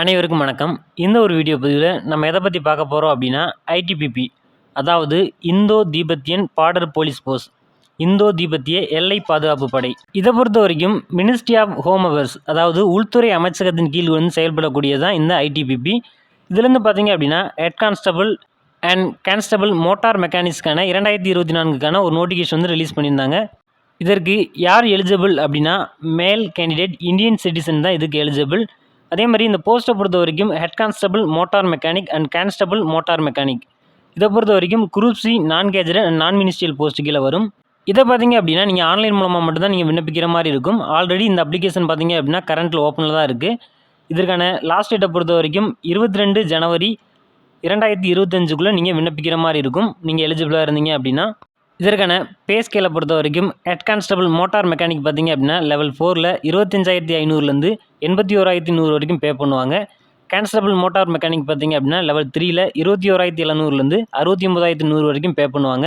அனைவருக்கும் வணக்கம். இந்த ஒரு வீடியோ பதிவில் நம்ம எதை பற்றி பார்க்க போகிறோம் அப்படின்னா ஐடிபிபி அதாவது Indo Tibetan border police force Indo தீபத்திய எல்லை பாதுகாப்பு படை. இதை பொறுத்த வரைக்கும் மினிஸ்ட்ரி ஆஃப் ஹோம் அஃபேர்ஸ் அதாவது உள்துறை அமைச்சகத்தின் கீழ் வந்து செயல்படக்கூடியது தான் இந்த ஐடிபிபி இதுலேருந்து பார்த்தீங்க அப்படின்னா head constable and constable motor மெக்கானிக்ஸ்க்கான இரண்டாயிரத்தி இருபத்தி நான்குக்கான ஒரு நோட்டிஃபிகேஷன் வந்து ரிலீஸ் பண்ணியிருந்தாங்க. இதற்கு யார் எலிஜிபிள் அப்படின்னா மேல் கேண்டிடேட் இந்தியன் சிட்டிசன் தான் இதுக்கு எலிஜிபிள் அதே மாதிரி இந்த போஸ்ட்டை பொறுத்த வரைக்கும் head constable motor mechanic and constable motor mechanic இதை பொறுத்த வரைக்கும் group C non gazetted and non ministerial post கீழே வரும். இதை பார்த்தீங்க அப்படின்னா நீங்கள் ஆன்லைன் மூலமாக மட்டும்தான் நீங்கள் விண்ணப்பிக்கிற மாதிரி இருக்கும். ஆல்ரெடி இந்த அப்ளிகேஷன் பார்த்தீங்க அப்படின்னா கரண்ட்டில் ஓப்பனில் தான் இருக்குது இதற்கான லாஸ்ட் டேட்டை பொறுத்த வரைக்கும் இருபத்தி ரெண்டு ஜனவரி இரண்டாயிரத்தி இருபத்தஞ்சுக்குள்ளே நீங்கள் விண்ணப்பிக்கிற மாதிரி இருக்கும். நீங்கள் எலிஜிபிளாக இருந்தீங்க அப்படின்னா இதற்கான பே ஸ்கேலை பொறுத்த வரைக்கும் ஹெட் கான்ஸ்டபிள் மோட்டார் மெக்கானிக் பார்த்தீங்க அப்படின்னா லெவல் ஃபோரில் இருபத்தஞ்சாயிரத்தி ஐநூறுலேருந்து எண்பத்தி ஓராயிரத்தி நூறு வரைக்கும் பே பண்ணுவாங்க. கான்ஸ்டபிள் மோட்டார் மெக்கானிக் பார்த்தீங்க அப்படின்னா லெவல் த்ரீயில் இருபத்தி ஓராயிரத்தி எழுநூறுலேருந்து அறுபத்தி ஒம்பதாயிரத்தி நூறு வரைக்கும் பே பண்ணுவாங்க.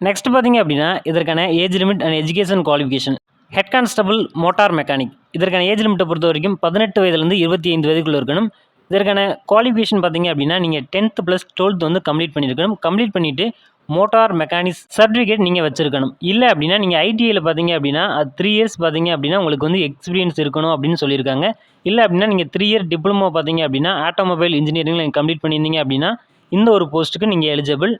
நெக்ஸ்ட் பார்த்தீங்க அப்படின்னா இதற்கான age limit and education qualification head constable motor mechanic இதற்கான ஏஜ் லிமிட்டை பொறுத்த வரைக்கும் பதினெட்டு வயதுலேருந்து இருபத்தி ஐந்து வயதுக்குள்ள இருக்கணும். இதற்கான குவாலிஃபிகேஷன் பார்த்தீங்க அப்படின்னா நீங்கள் டென்த்து ப்ளஸ் டுவெல்த் வந்து கம்ப்ளீட் பண்ணியிருக்கணும். கம்ப்ளீட் பண்ணிவிட்டு மோட்டார் மெக்கானிக்ஸ் சர்டிஃபிகேட் நீங்கள் வச்சுருக்கணும். இல்லை அப்படின்னா நீங்கள் ஐடிஐயில் பார்த்தீங்க அப்படின்னா அது த்ரீ இயர்ஸ் பார்த்தீங்க அப்படின்னா உங்களுக்கு வந்து எக்ஸ்பீரியன்ஸ் இருக்கணும் அப்படின்னு சொல்லியிருக்காங்க. இல்லை அப்படின்னா நீங்கள் த்ரீ இயர் டிப்ளமோ பார்த்தீங்க அப்படின்னா ஆட்டோமொபைல் இன்ஜினியரிங்கில் நீங்கள் கம்ப்ளீட் பண்ணியிருந்தீங்க அப்படின்னா இந்த ஒரு போஸ்ட்டுக்கு நீங்கள் எலிஜிபிள்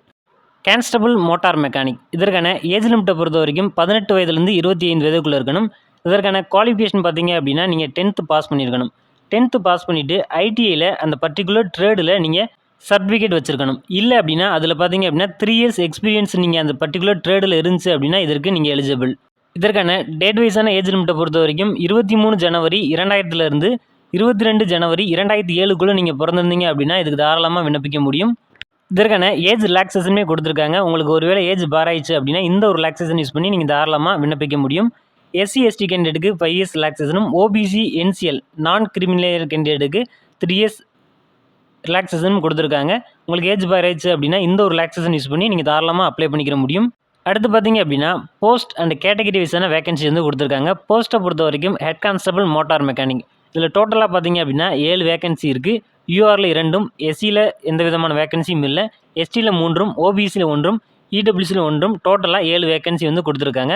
கான்ஸ்டபிள் மோட்டார் மெக்கானிக் இதற்கான ஏஜ் லிமிட்டை பொறுத்த வரைக்கும் பதினெட்டு வயதுலேருந்து இருபத்தி ஐந்து வயதுக்குள்ளே இருக்கணும். இதற்கான குவாலிஃபிகேஷன் பார்த்தீங்க அப்படின்னா நீங்கள் டென்த்து பாஸ் பண்ணியிருக்கணும். டென்த்து பாஸ் பண்ணிவிட்டு ஐடிஐயில் அந்த பர்டிகுலர் ட்ரேடில் நீங்கள் சர்டிஃபிகேட் வச்சுருக்கணும். இல்லை அப்படின்னா அதில் பார்த்தீங்க அப்படின்னா த்ரீ இயர்ஸ் எக்ஸ்பீரியன்ஸ் நீங்கள் அந்த பர்டிகுலர் ட்ரேடில் இருந்துச்சு அப்படின்னா இதற்கு நீங்கள் எலிஜிபிள் இதற்கான டேட் வைஸான ஏஜ் லிமிட்டை பொறுத்த வரைக்கும் இருபத்தி மூணு ஜனவரி இரண்டாயிரத்துலேருந்து இருபத்தி ரெண்டு ஜனவரி இரண்டாயிரத்தி ஏழுக்குள்ளே நீங்கள் பிறந்திருந்தீங்க அப்படின்னா இதுக்கு தாராளமாக விண்ணப்பிக்க முடியும். இதற்கான ஏஜ் ரிலாக்ஸேஷனுமே கொடுத்துருக்காங்க. உங்களுக்கு ஒருவேளை ஏஜ் பார் ஆயிடுச்சு அப்படின்னா இந்த ஒரு ரிலாக்ஸேஷன் யூஸ் பண்ணி நீங்கள் தாராளமாக விண்ணப்பிக்க முடியும். எஸ்சி எஸ்டி கேண்டிடேட்டுக்கு ஃபைவ் இயர்ஸ் ரிலாக்ஸேஷனும் ஓபிசி என்சிஎல் நான் கிரிமினல் கேண்டிடேட்டுக்கு த்ரீ இயர்ஸ் ரிலாக்ஸேஷனும் கொடுத்துருக்காங்க. உங்களுக்கு ஏஜ் பார் ஆயிடுச்சு அப்படின்னா இந்த ஒரு ரிலாக்ஸேஷன் யூஸ் பண்ணி நீங்கள் தாராளமாக அப்ளை பண்ணிக்கிற முடியும். அடுத்து பார்த்தீங்க அப்படின்னா போஸ்ட் அண்ட் கேட்டகரி வைஸான வேகன்சி வந்து கொடுத்துருக்காங்க. போஸ்ட்டை பொறுத்த வரைக்கும் ஹெட் கான்ஸ்டபிள் மோட்டார் மெக்கானிக் இதில் டோட்டலாக பார்த்தீங்க அப்படின்னா ஏழு வேகன்சி இருக்குது யூஆரில் இரண்டும் எஸ்சியில் எந்த விதமான வேகன்சியும் இல்லை. எஸ்டியில் மூன்றும் ஓபிசியில் ஒன்றும் இடபிள்யூசியில் ஒன்றும் டோட்டலாக ஏழு வேகன்சி வந்து கொடுத்துருக்காங்க.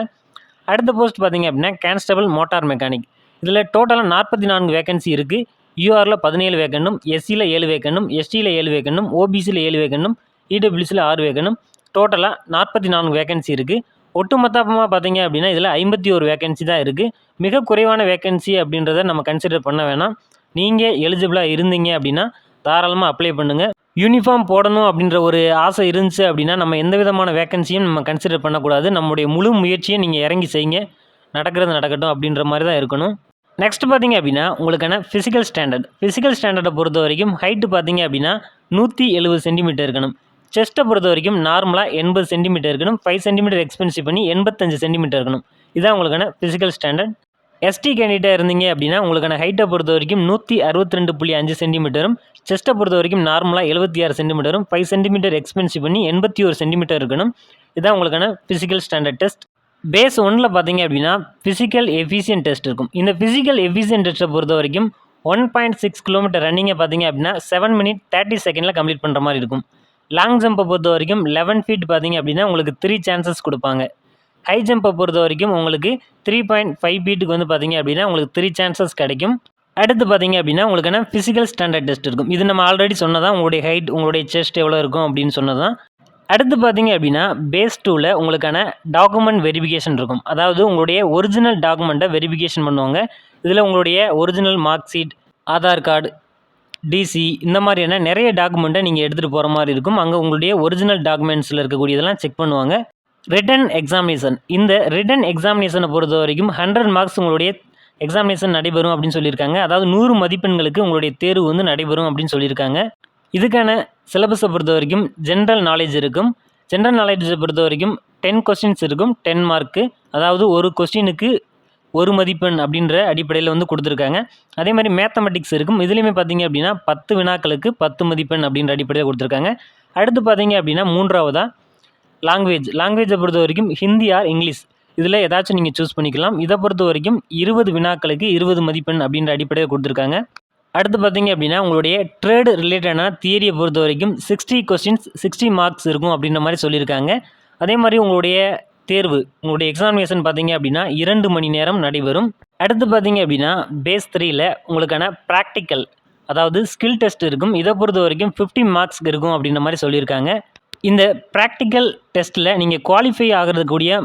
அடுத்த போஸ்ட் பார்த்தீங்க அப்படின்னா கான்ஸ்டபிள் மோட்டார் மெக்கானிக் இதில் டோட்டலாக நாற்பத்தி நான்கு வேகன்சி இருக்குது யூஆரில் பதினேழு வேக்கண்டும் எஸ்சியில் ஏழு வேக்கண்டும் எஸ்டியில் ஏழு வேக்கண்டும் ஓபிசியில் ஏழு வேக்கண்டும் இடபிள்யூசியில் ஆறு வேக்கண்டும் டோட்டலாக நாற்பத்தி நான்கு வேக்கன்சி இருக்குது ஒட்டுமொத்தமாக பார்த்தீங்க அப்படின்னா இதில் ஐம்பத்தி ஒரு வேக்கன்சி தான் இருக்குது மிக குறைவான வேக்கன்சி அப்படின்றத நம்ம கன்சிடர் பண்ண வேணாம். நீங்கள் எலிஜிபிளாக இருந்தீங்க அப்படின்னா தாராளமாக அப்ளை பண்ணுங்கள் யூனிஃபார்ம் போடணும் அப்படின்ற ஒரு ஆசை இருந்துச்சு அப்படின்னா நம்ம எந்த விதமான வேக்கன்சியும் நம்ம கன்சிடர் பண்ணக்கூடாது. நம்முடைய முழு முயற்சியை நீங்கள் இறங்கி செய்யுங்க. நடக்கிறது நடக்கட்டும் அப்படின்ற மாதிரி தான் இருக்கணும். நெக்ஸ்ட் பார்த்தீங்க அப்படின்னா உங்களுக்கான ஃபிசிக்கல் ஸ்டாண்டர்ட் ஃபிசிக்கல் ஸ்டாண்டர்டை பொறுத்த வரைக்கும் ஹைட்டு பார்த்தீங்க அப்படின்னா நூற்றி எழுபது சென்டிமீட்டர் இருக்கணும். செஸ்ட்டை பொறுத்த வரைக்கும் நார்மலாக எண்பது சென்டிமீட்டர் இருக்கணும். ஃபைவ் சென்டிமீட்டர் எக்ஸ்பென்சிவ் பண்ணி எண்பத்தஞ்சு சென்டிமீட்டர் இருக்கணும். இதான் உங்களுக்கான ஃபிசிக்கல் ஸ்டாண்டர்ட் எஸ்டி கேண்டிடேட்டாக இருந்தீங்க அப்படின்னா உங்களுக்கான ஹைட்டை பொறுத்த வரைக்கும் நூற்றி அறுபத்தி ரெண்டு புள்ளி அஞ்சு சென்டிமீட்டரும் செஸ்ட்டை பொறுத்த வரைக்கும் நார்மலாக எழுபத்தி ஆறு சென்டிமீட்டரும் ஃபைவ் சென்டிமீட்டர் எக்ஸ்பென்சிவ் பண்ணி எண்பத்தி ஒரு சென்டிமீட்டர் இருக்கணும். இதான் உங்களுக்கான ஃபிசிக்கல் ஸ்டாண்டர்ட் டெஸ்ட் பேஸ் ஒன்னில் பார்த்தீங்க அப்படின்னா ஃபிசிக்கல் எஃபிஷியன்ட் டெஸ்ட் இருக்கும். இந்த ஃபிசிக்கல் எஃபிஷியன்ட் டெஸ்ட்டை பொறுத்த வரைக்கும் ஒன் பாயிண்ட் சிக்ஸ் கிலோமீட்டர் ரன்னிங்கை பார்த்தீங்க அப்படின்னா செவன் மினிட் தேர்ட்டி செகண்டில் கம்ப்ளீட் பண்ணுற மாதிரி இருக்கும். லாங் ஜம்பை பொறுத்த வரைக்கும் லெவன் ஃபீட் பார்த்தீங்க அப்படின்னா உங்களுக்கு த்ரீ சான்சஸ் கொடுப்பாங்க. ஹை ஜம்பை பொறுத்த வரைக்கும் உங்களுக்கு த்ரீ பாயிண்ட் ஃபைவ் ஃபீட்டுக்கு வந்து பார்த்தீங்க அப்படின்னா உங்களுக்கு த்ரீ சான்சஸ் கிடைக்கும். அடுத்து பார்த்தீங்க அப்படின்னா உங்களுக்கான ஃபிசிக்கல் ஸ்டாண்டர்ட் டெஸ்ட் இருக்கும். இது நம்ம ஆல்ரெடி சொன்னதான் உங்களுடைய ஹைட் உங்களுடைய செஸ்ட் எவ்வளோ இருக்கும் அப்படின்னு சொன்னதான் அடுத்து பார்த்தீங்க அப்படின்னா பேஸ் டூவில் உங்களுக்கான டாக்குமெண்ட் வெரிஃபிகேஷன் இருக்கும். அதாவது உங்களுடைய ஒரிஜினல் டாக்குமெண்ட்டை வெரிஃபிகேஷன் பண்ணுவாங்க. இதில் உங்களுடைய original mark sheet Aadhaar card TC இந்த மாதிரியான நிறைய டாக்குமெண்ட்டை நீங்கள் எடுத்துகிட்டு போகிற மாதிரி இருக்கும். அங்கே உங்களுடைய ஒரிஜினல் டாக்குமெண்ட்ஸில் இருக்கக்கூடியதெல்லாம் செக் பண்ணுவாங்க. ரிட்டன் எக்ஸாமினேஷன் இந்த ரிட்டன் எக்ஸாமினேஷனை பொறுத்த வரைக்கும் ஹண்ட்ரட் மார்க்ஸ் உங்களுடைய எக்ஸாமினேஷன் நடைபெறும் அப்படின்னு சொல்லியிருக்காங்க. அதாவது நூறு மதிப்பெண்களுக்கு உங்களுடைய தேர்வு வந்து நடைபெறும் அப்படின்னு சொல்லியிருக்காங்க. இதுக்கான சிலபஸை பொறுத்த வரைக்கும் ஜென்ரல் நாலேஜ் இருக்கும். ஜென்ரல் நாலேஜை பொறுத்த வரைக்கும் டென் கொஸ்டின்ஸ் இருக்கும். டென் மார்க்கு அதாவது ஒரு கொஸ்டினுக்கு ஒரு மதிப்பெண் அப்படின்ற அடிப்படையில் வந்து கொடுத்துருக்காங்க. அதே மாதிரி மேத்தமெட்டிக்ஸ் இருக்கும். இதுலேயுமே பார்த்தீங்க அப்படின்னா பத்து வினாக்களுக்கு பத்து மதிப்பெண் அப்படின்ற அடிப்படையில் கொடுத்துருக்காங்க. அடுத்து பார்த்தீங்க அப்படின்னா மூன்றாவதாக லாங்குவேஜ் லாங்குவேஜை பொறுத்த வரைக்கும் ஹிந்தி ஆர் இங்கிலீஷ் இதில் ஏதாச்சும் நீங்கள் சூஸ் பண்ணிக்கலாம். இதை பொறுத்த வரைக்கும் இருபது வினாக்களுக்கு இருபது மதிப்பெண் அப்படின்ற அடிப்படையில் கொடுத்துருக்காங்க. அடுத்து பார்த்தீங்க அப்படின்னா உங்களுடைய ட்ரேடு ரிலேட்டடான தியரியை பொறுத்த வரைக்கும் சிக்ஸ்டி கொஸ்டின்ஸ் சிக்ஸ்டி மார்க்ஸ் இருக்கும் அப்படின்ற மாதிரி சொல்லியிருக்காங்க. அதே மாதிரி உங்களுடைய தேர்வு உங்களுடைய எக்ஸாமினேஷன் பார்த்தீங்க அப்படின்னா இரண்டு மணி நேரம் நடைபெறும். அடுத்து பார்த்தீங்க அப்படின்னா பேஸ் த்ரீயில் உங்களுக்கான ப்ராக்டிக்கல் அதாவது ஸ்கில் டெஸ்ட் இருக்கும். இதை பொறுத்த வரைக்கும் ஃபிஃப்டி மார்க்ஸ் இருக்கும் அப்படின்ற மாதிரி சொல்லியிருக்காங்க. இந்த ப்ராக்டிக்கல் டெஸ்ட்டில் நீங்கள் குவாலிஃபை ஆகிறதுக்கூடிய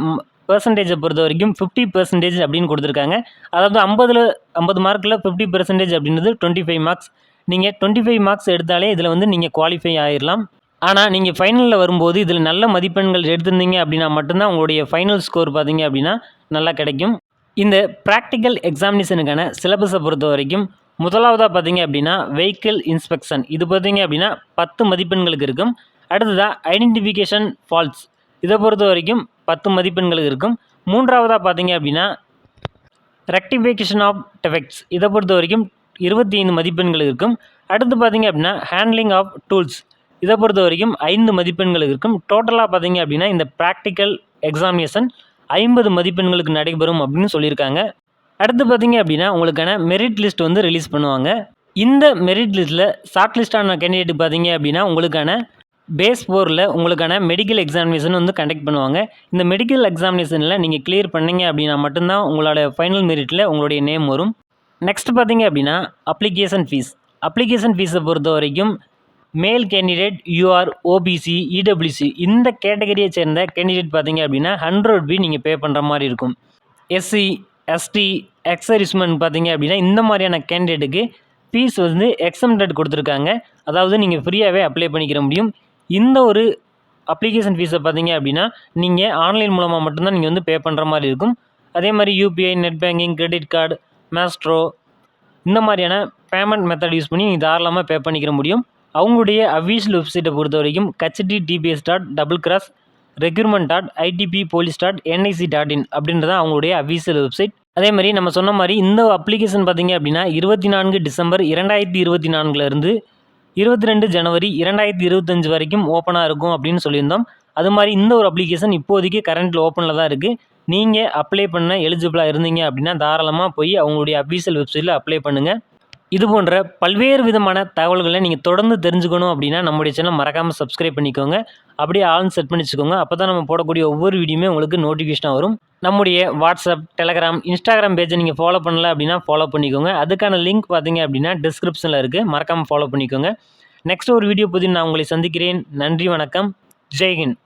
பர்சன்டேஜை பொறுத்த வரைக்கும் ஃபிஃப்டி பர்சன்டேஜ் அப்படின்னு கொடுத்துருக்காங்க. அதாவது ஐம்பதில் ஐம்பது மார்க்கில் ஃபிஃப்டி பர்சன்டேஜ் அப்படின்றது டுவெண்ட்டி ஃபைவ் மார்க்ஸ் நீங்கள் டுவெண்ட்டி ஃபைவ் மார்க்ஸ் எடுத்தாலே இதில் வந்து நீங்கள் குவாலிஃபை ஆகிடலாம் ஆனால் நீங்கள் ஃபைனலில் வரும்போது இதில் நல்ல மதிப்பெண்கள் எடுத்திருந்தீங்க அப்படின்னா மட்டும்தான் உங்களுடைய ஃபைனல் ஸ்கோர் பார்த்தீங்க அப்படின்னா நல்லா கிடைக்கும். இந்த ப்ராக்டிக்கல் எக்ஸாமினேஷனுக்கான சிலபஸை பொறுத்த வரைக்கும் முதலாவதாக பார்த்தீங்க அப்படின்னா வெஹிக்கிள் இன்ஸ்பெக்ஷன் இது பார்த்தீங்க அப்படின்னா பத்து மதிப்பெண்களுக்கு இருக்கும். அடுத்ததாக ஐடென்டிஃபிகேஷன் ஃபால்ட்ஸ் இதை பொறுத்த வரைக்கும் பத்து மதிப்பெண்களுக்கு இருக்கும். மூன்றாவதாக பார்த்தீங்க அப்படின்னா ரெக்டிஃபிகேஷன் ஆஃப் டெஃபெக்ட்ஸ் இதை பொறுத்த வரைக்கும் இருபத்தி ஐந்து மதிப்பெண்கள் இருக்கும். அடுத்து பார்த்தீங்க அப்படின்னா ஹேண்ட்லிங் ஆஃப் டூல்ஸ் இதை பொறுத்த வரைக்கும் ஐந்து மதிப்பெண்கள் இருக்கும். டோட்டலாக பார்த்தீங்க அப்படின்னா இந்த ப்ராக்டிக்கல் எக்ஸாமினேஷன் ஐம்பது மதிப்பெண்களுக்கு நடைபெறும் அப்படின்னு சொல்லியிருக்காங்க. அடுத்து பார்த்தீங்க அப்படின்னா உங்களுக்கான மெரிட் லிஸ்ட் வந்து ரிலீஸ் பண்ணுவாங்க. இந்த மெரிட் லிஸ்ட்டில் ஷார்ட் லிஸ்டான கேண்டிடேட் பார்த்தீங்க அப்படின்னா உங்களுக்கான பேஸ் ஃபோரில் உங்களுக்கான மெடிக்கல் எக்ஸாமினேஷன் வந்து கண்டக்ட் பண்ணுவாங்க. இந்த மெடிக்கல் எக்ஸாமினேஷனில் நீங்கள் கிளியர் பண்ணீங்க அப்படின்னா மட்டும்தான் உங்களோட ஃபைனல் மெரிட்டில் உங்களுடைய நேம் வரும். நெக்ஸ்ட் பார்த்தீங்க அப்படின்னா அப்ளிகேஷன் ஃபீஸ் அப்ளிகேஷன் ஃபீஸை பொறுத்த வரைக்கும் மேல் கேண்டிடேட் யூஆர் ஓபிசி இடபிள்யூசி இந்த கேட்டகரியை சேர்ந்த கேண்டிடேட் பார்த்தீங்க அப்படின்னா ஹண்ட்ரட் பி நீங்கள் பே பண்ணுற மாதிரி இருக்கும். எஸ்சி எஸ்டி எக்ஸரிஸ்மெண்ட் பார்த்தீங்க அப்படின்னா இந்த மாதிரியான கேண்டிடேட்டுக்கு ஃபீஸ் வந்து எக்ஸம்டட் கொடுத்துருக்காங்க. அதாவது நீங்கள் ஃப்ரீயாகவே அப்ளை பண்ணிக்கிற முடியும். இந்த ஒரு அப்ளிகேஷன் ஃபீஸை பார்த்தீங்க அப்படின்னா நீங்கள் ஆன்லைன் மூலமாக மட்டும்தான் நீங்கள் வந்து பே பண்ணுற மாதிரி இருக்கும். அதே மாதிரி UPI net banking credit card Maestro இந்த மாதிரியான பேமெண்ட் மெத்தட் யூஸ் பண்ணி நீங்கள் தாராளமாக பே பண்ணிக்கிற முடியும். அவங்களுடைய அஃபீஷியல் வெப்சைட்டை பொறுத்த வரைக்கும் HTTPS dot double cross requirement dot ITB police dot NIC dot in அப்படின்றது தான் அவங்களுடைய அஃபீஷியல் வெப்சைட் அதே மாதிரி நம்ம சொன்ன மாதிரி இந்த அப்ளிகேஷன் பார்த்தீங்க அப்படின்னா இருபத்தி நான்கு டிசம்பர் இரண்டாயிரத்தி இருபத்தி நான்குலேருந்து இருபத்தி ரெண்டு ஜனவரி இரண்டாயிரத்தி இருபத்தஞ்சு வரைக்கும் ஓப்பனாக இருக்கும் அப்படின்னு சொல்லியிருந்தோம். அது மாதிரி இந்த ஒரு அப்ளிகேஷன் இப்போதைக்கு கரண்ட்டில் ஓப்பனில் தான் இருக்குது நீங்கள் அப்ளை பண்ண எலிஜிபிளாக இருந்தீங்க அப்படின்னா தாராளமாக போய் அவங்களுடைய அஃபீஷியல் வெப்சைட்டில் அப்ளை பண்ணுங்கள் இது போன்ற பல்வேறு விதமான தகவல்களை நீங்கள் தொடர்ந்து தெரிஞ்சுக்கணும் அப்படின்னா நம்முடைய சேனல் மறக்காமல் சப்ஸ்கிரைப் பண்ணிக்கோங்க. அப்படியே ஆன் செட் பண்ணி வச்சுக்கோங்க அப்போ தான் நம்ம போடக்கூடிய ஒவ்வொரு வீடியோமே உங்களுக்கு நோட்டிஃபிகேஷனாக வரும். நம்முடைய வாட்ஸ்அப் டெலகிராம் இன்ஸ்டாகிராம் பேஜை நீங்கள் ஃபாலோ பண்ணல அப்படின்னா ஃபாலோ பண்ணிக்கோங்க. அதுக்கான லிங்க் பார்த்தீங்க அப்படின்னா டிஸ்கிரிப்ஷனில் இருக்குது மறக்காமல் ஃபாலோ பண்ணிக்கோங்க. நெக்ஸ்ட் ஒரு வீடியோ பற்றி நான் உங்களை சந்திக்கிறேன். நன்றி வணக்கம். ஜெய்ஹிந்த்